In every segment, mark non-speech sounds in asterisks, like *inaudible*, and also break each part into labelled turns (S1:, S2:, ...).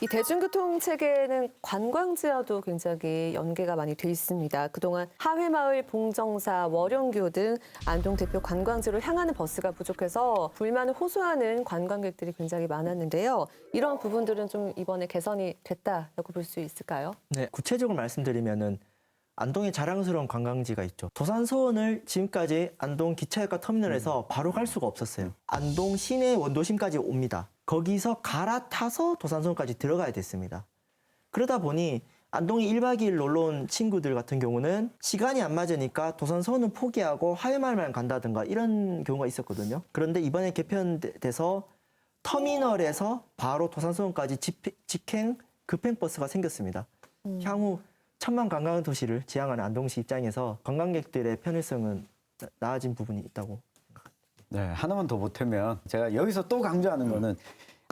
S1: 이 대중교통 체계는 관광지와도 굉장히 연계가 많이 돼 있습니다. 그동안 하회마을, 봉정사, 월영교 등 안동 대표 관광지로 향하는 버스가 부족해서 불만을 호소하는 관광객들이 굉장히 많았는데요. 이런 부분들은 좀 이번에 개선이 됐다라고 볼 수 있을까요?
S2: 네, 구체적으로 말씀드리면은 안동에 자랑스러운 관광지가 있죠. 도산서원을 지금까지 안동 기차역과 터미널에서 바로 갈 수가 없었어요. 안동 시내 원도심까지 옵니다. 거기서 갈아타서 도산서원까지 들어가야 됐습니다. 그러다 보니 안동에 1박 2일 놀러 온 친구들 같은 경우는 시간이 안 맞으니까 도산서원은 포기하고 하회마을만 간다든가 이런 경우가 있었거든요. 그런데 이번에 개편돼서 터미널에서 바로 도산서원까지 집- 직행 급행버스가 생겼습니다. 향후 천만 관광 도시를 지향하는 안동시 입장에서 관광객들의 편의성은 나- 나아진 부분이 있다고
S3: 네, 하나만 더 보태면 제가 여기서 또 강조하는 거는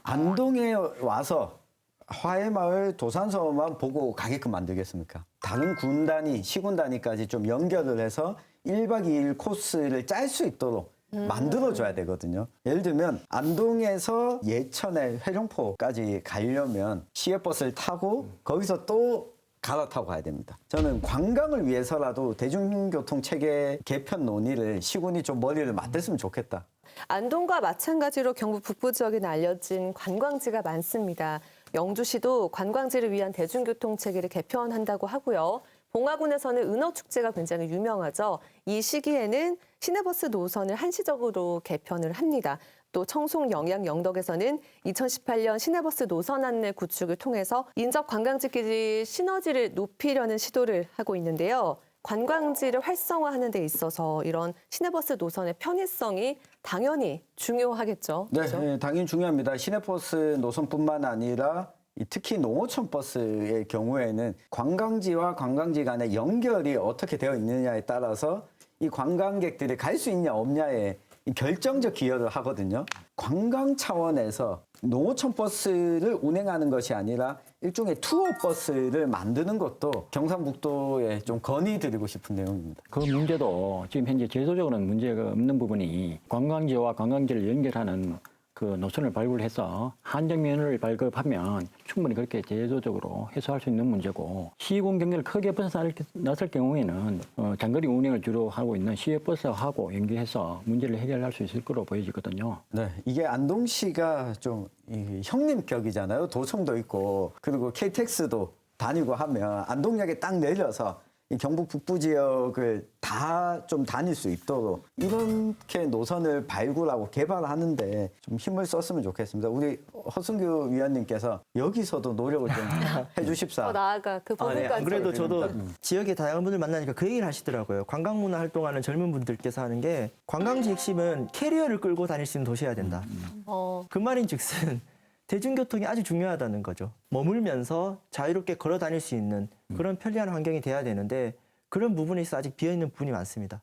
S3: 안동에 와서 화해마을 도산서만 보고 가게끔 만들겠습니까? 다른 군단위, 시군단위까지 좀 연결을 해서 1박 2일 코스를 짤 수 있도록 만들어줘야 되거든요. 예를 들면 안동에서 예천에 회룡포까지 가려면 시외버스를 타고 거기서 또 갈아타고 가야 됩니다. 저는 관광을 위해서라도 대중교통 체계 개편 논의를 시군이 좀 머리를 맞댔으면 좋겠다.
S1: 안동과 마찬가지로 경북 북부 지역에 알려진 관광지가 많습니다. 영주시도 관광지를 위한 대중교통 체계를 개편한다고 하고요. 봉화군에서는 은어축제가 굉장히 유명하죠. 이 시기에는 시내버스 노선을 한시적으로 개편을 합니다. 또 청송 영양 영덕에서는 2018년 시내버스 노선 안내 구축을 통해서 인접 관광지끼리 시너지를 높이려는 시도를 하고 있는데요. 관광지를 활성화하는 데 있어서 이런 시내버스 노선의 편의성이 당연히 중요하겠죠.
S3: 네,
S1: 그렇죠?
S3: 예, 당연히 중요합니다. 시내버스 노선뿐만 아니라 이 특히 농어촌 버스의 경우에는 관광지와 관광지 간의 연결이 어떻게 되어 있느냐에 따라서 이 관광객들이 갈 수 있냐 없냐에 이 결정적 기여를 하거든요. 관광 차원에서 농어촌 버스를 운행하는 것이 아니라 일종의 투어 버스를 만드는 것도 경상북도에 좀 건의드리고 싶은 내용입니다.
S4: 그 문제도 지금 현재 제도적으로는 문제가 없는 부분이 관광지와 관광지를 연결하는 그 노선을 발굴해서 한정면을 발급하면 충분히 그렇게 제도적으로 해소할 수 있는 문제고 시군 경계를 크게 벗어났을 경우에는 어, 장거리 운행을 주로 하고 있는 시외버스하고 연계해서 문제를 해결할 수 있을 거로 보여지거든요.
S3: 네, 이게 안동시가 좀 이, 형님격이잖아요. 도청도 있고 그리고 KTX도 다니고 하면 안동역에 딱 내려서 이 경북 북부 지역을 다 좀 다닐 수 있도록 이렇게 노선을 발굴하고 개발하는데 좀 힘을 썼으면 좋겠습니다. 우리 허승규 위원님께서 여기서도 노력을 좀 *laughs* 해주십사.
S1: 더 나아가 그
S2: 아, 네.
S1: 부분까지
S2: 안 그래도 저도 지역의 다양한 분들 만나니까 그 얘기를 하시더라고요. 관광문화 활동하는 젊은 분들께서 하는 게 관광지 핵심은 캐리어를 끌고 다닐 수 있는 도시여야 된다.
S1: 어,
S2: 그 말인 즉슨 대중교통이 아주 중요하다는 거죠. 머물면서 자유롭게 걸어 다닐 수 있는 그런 편리한 환경이 돼야 되는데 그런 부분에 있어 아직 비어 있는 부분이 많습니다.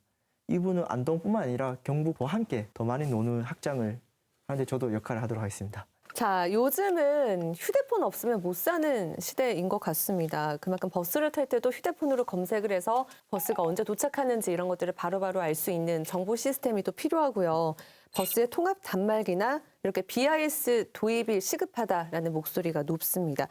S2: 이 부분은 안동뿐만 아니라 경북과 함께 더 많이 노는 확장을 하는데 저도 역할을 하도록 하겠습니다.
S1: 자, 요즘은 휴대폰 없으면 못 사는 시대인 것 같습니다. 그만큼 버스를 탈 때도 휴대폰으로 검색을 해서 버스가 언제 도착하는지 이런 것들을 바로바로 알 수 있는 정보 시스템이 또 필요하고요. 버스의 통합 단말기나 이렇게 BIS 도입이 시급하다라는 목소리가 높습니다.